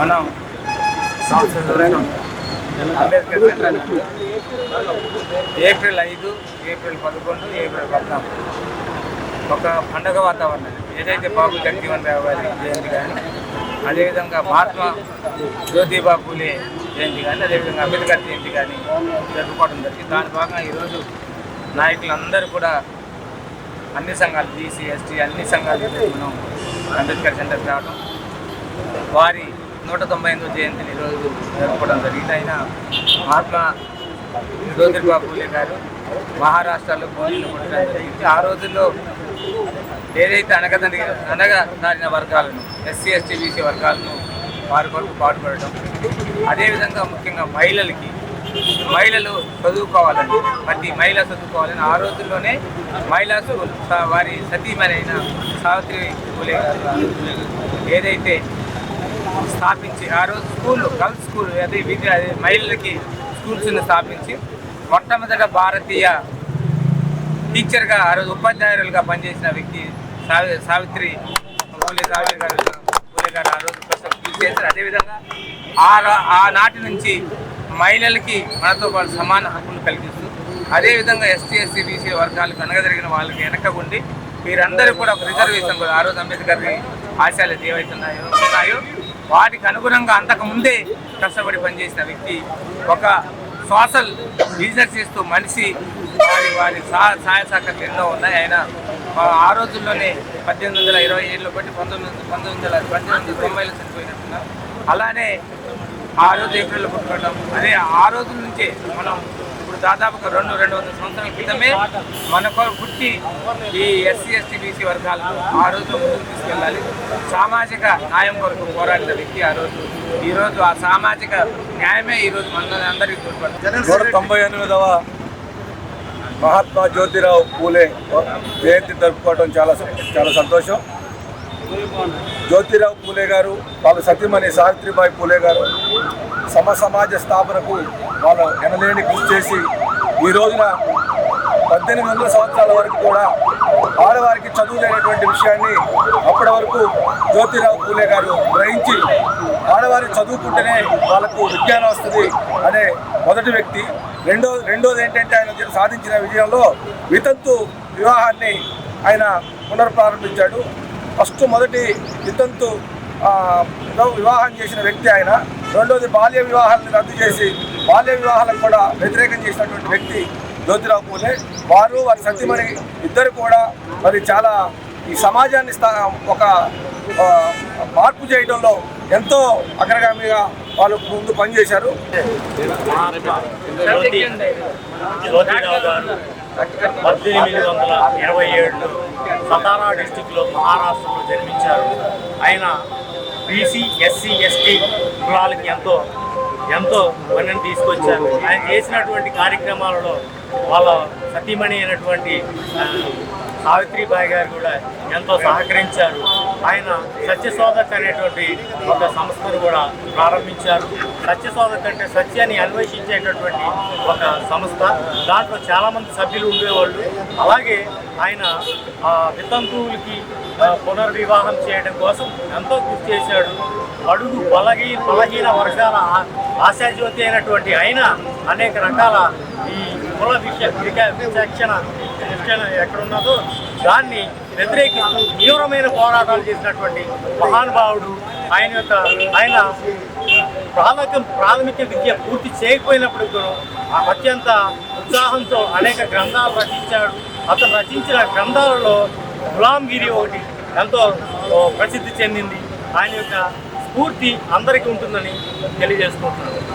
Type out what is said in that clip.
మనం Ambedkar centre April ఐదు April పదకొండు ఏప్రిల్ పద్నాలుగు. ఒక పండగ వాతావరణం. ఏదైతే బాబు జగజీవన్ రావు గారి జయంతి కానీ అదేవిధంగా మహాత్మా జ్యోతిబా పూలే జయంతి కానీ అదేవిధంగా అంబేద్కర్ జయంతి కానీ జరుపుకోవడం జరిగింది. దాని భాగంగా ఈరోజు నాయకులందరూ కూడా అన్ని సంఘాలు బీసీ ఎస్టీ అన్ని సంఘాలు మనం అంబేద్కర్ సెంటర్కి రావడం వారి నూట తొంభై ఎనిమిదో జయంతిని ఈరోజు జరుపుకోవడం జరిగింది. ఆయన మహాత్మా జ్యోతిబా పూలే గారు మహారాష్ట్రలో పోలీసులు కొట్టడం జరిగింది. ఆ రోజుల్లో ఏదైతే అనగదని అనగదారిన వర్గాలను ఎస్సీ ఎస్టీ బీసీ వర్గాలను వారి కొరకు పాటుపడటం అదేవిధంగా ముఖ్యంగా మహిళలకి మహిళలు చదువుకోవాలని ప్రతి మహిళ చదువుకోవాలని ఆ రోజుల్లోనే మహిళా స్కూల్ వారి సతీమణైన సావిత్రి పూలే గారు ఏదైతే స్థాపించి ఆ రోజు స్కూల్ గర్ల్స్ స్కూల్ అదే విద్య మహిళలకి స్కూల్స్ని స్థాపించి మొట్టమొదట భారతీయ టీచర్గా ఆ రోజు ఉపాధ్యాయులుగా పనిచేసిన వ్యక్తి సావి సావిత్రి పూలే సావిత్రి గారు పూలే గారు ఆ రోజు ప్రస్తుతం కృషి చేశారు. అదేవిధంగా ఆ ఆనాటి నుంచి మహిళలకి మనతో పాటు సమాన హక్కులు కల్పిస్తూ అదేవిధంగా ఎస్టీ ఎస్సీ బీసీ వర్గాలకు అనగదరిగిన వాళ్ళకి వెనక ఉండి మీరందరూ కూడా ఒక రిజర్వేషన్ కూడా ఆ రోజు అంబేద్కర్ ఆశయాలు ఏవైతున్నాయో ఉన్నాయో వాటికి అనుగుణంగా అంతకుముందే కష్టపడి పనిచేసిన వ్యక్తి ఒక సోషల్ బిజినెస్ చేస్తూ మనిషి వారి వారి సహా సహాయ సహకారాలు ఎన్నో ఉన్నాయి. ఆయన ఆ రోజుల్లోనే పద్దెనిమిది వందల ఇరవై ఏడులో బట్టి పంతొమ్మిది పంతొమ్మిది వందల పద్దెనిమిది వందల తొంభైలో చనిపోయినట్టున్నారు అలానే ఆ రోజు ఏప్రిల్లో పుట్టుకోవడం అదే ఆ రోజుల నుంచే మనం ఇప్పుడు దాదాపుగా రెండు రెండు వందల సంవత్సరాల క్రితమే మనకు పుట్టి ఈ ఎస్సీ ఎస్టీ బీసీ వర్గాలు ఆ రోజు ముందుకు తీసుకెళ్ళాలి. సామాజిక న్యాయం కొరకు పోరాడిన వ్యక్తి ఆ రోజు. ఈరోజు ఆ సామాజిక న్యాయమే ఈరోజు రోజు మన అందరికీ తోడ్పడుతుంది. తొంభై ఎనిమిదవ మహాత్మా జ్యోతిరావు పూలే జయంతి జరుపుకోవడం చాలా చాలా సంతోషం. జ్యోతిరావు పూలే గారు వాళ్ళ సతీమణి సావిత్రిబాయి పూలే గారు సమ సమాజ స్థాపనకు వాళ్ళు ఎనలేని కృషి చేసి ఈ రోజున పద్దెనిమిది వందల సంవత్సరాల వరకు కూడా ఆడవారికి చదువు లేనటువంటి విషయాన్ని అప్పటి వరకు జ్యోతిరావు పూలే గారు గ్రహించి ఆడవారి చదువుకుంటేనే వాళ్ళకు విజ్ఞానం వస్తుంది అనే మొదటి వ్యక్తి. రెండో రెండోది ఏంటంటే ఆయన సాధించిన విజయంలో వితంతు వివాహాన్ని ఆయన పునర్ప్రారంభించాడు ఫస్ట్ మొదటి వితంతు వివాహం చేసిన వ్యక్తి ఆయన. రెండోది బాల్య వివాహాలను రద్దు చేసి బాల్య వివాహాలకు కూడా వ్యతిరేకం చేసినటువంటి వ్యక్తి జ్యోతిరావు పూలే. వారు వారి సత్యమణి ఇద్దరు కూడా మరి చాలా ఈ సమాజాన్ని ఒక మార్పు చేయడంలో ఎంతో అగ్రగామిగా వాళ్ళు ముందు పనిచేశారు. పద్దెనిమిది వందల ఇరవై ఏడులో సతారా డిస్టిక్లో మహారాష్ట్రలో జన్మించారు. ఆయన బీసీ ఎస్సీ ఎస్టీ కులాలకి ఎంతో ఎంతో పనిని తీసుకొచ్చారు. ఆయన చేసినటువంటి కార్యక్రమాలలో వాళ్ళ సతీమణి అయినటువంటి సావిత్రిబాయి గారు కూడా ఎంతో సహకరించారు. ఆయన సత్యశోధక్ అనేటువంటి ఒక సంస్థను కూడా ప్రారంభించారు. సత్యశోధక్ అంటే సత్యాన్ని అన్వేషించేటటువంటి ఒక సంస్థ. దాంట్లో చాలామంది సభ్యులు ఉండేవాళ్ళు. అలాగే ఆయన ఆ వితంతువులకి పునర్వివాహం చేయడం కోసం ఎంతో కృషి చేశాడు. అడుగు బలహీ బలహీన వర్గాల ఆశాజ్యోతి అయినటువంటి ఆయన అనేక రకాల ఈ కుల విష విక- విచక్షణ విచక్షణ ఎక్కడున్నదో దాన్ని వ్యతిరేకిస్తూ తీవ్రమైన పోరాటాలు చేసినటువంటి మహానుభావుడు ఆయన యొక్క ఆయన ప్రాథమిక ప్రాథమిక విద్య పూర్తి చేయకపోయినప్పుడు కూడా ఆ అత్యంత ఉత్సాహంతో అనేక గ్రంథాలు రచించాడు. అతను రచించిన గ్రంథాలలో గులాంగిరి ఒకటి ఎంతో ప్రసిద్ధి చెందింది. ఆయన యొక్క స్ఫూర్తి అందరికీ ఉంటుందని తెలియజేసుకుంటున్నాను.